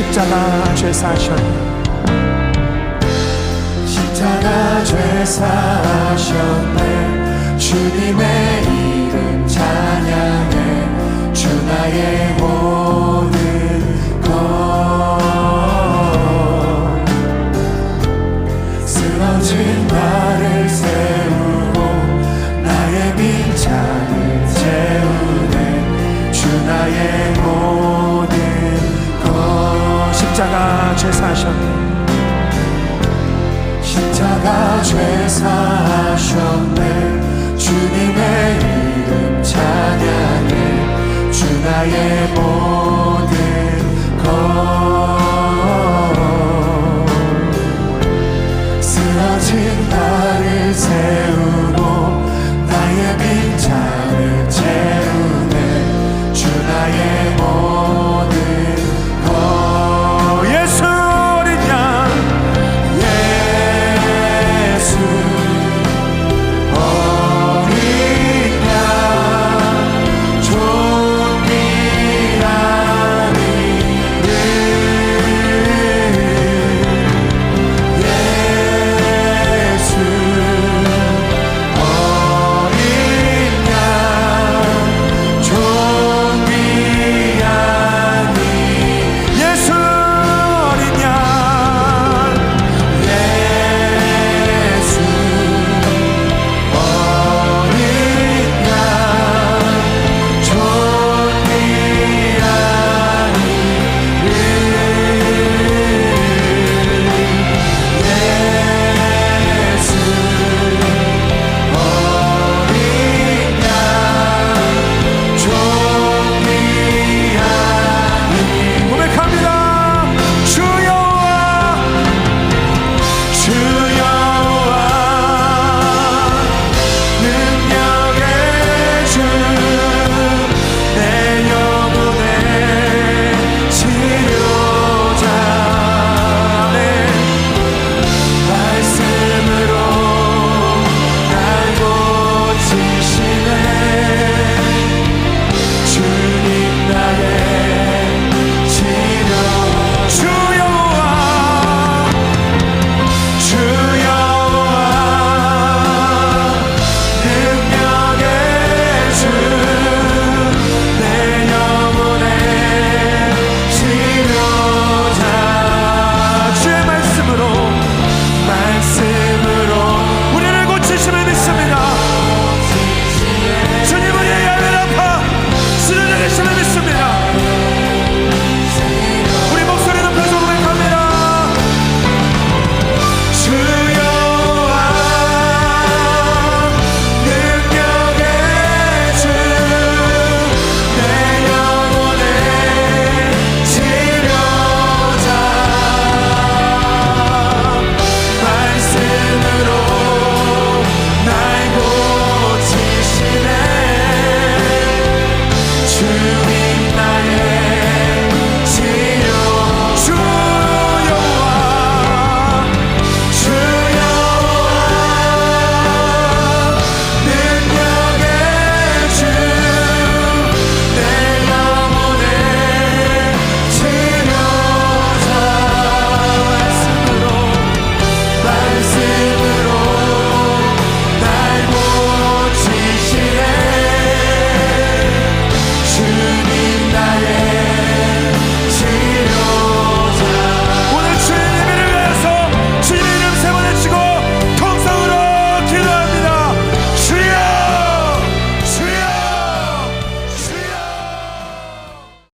죄사하셨네 십자가 죄사하셨네. 주님의 이름 찬양해. 주 나의 죄사하셨네. 십자가 죄사하셨네. 주님의 이름 찬양해. 주 나의 모든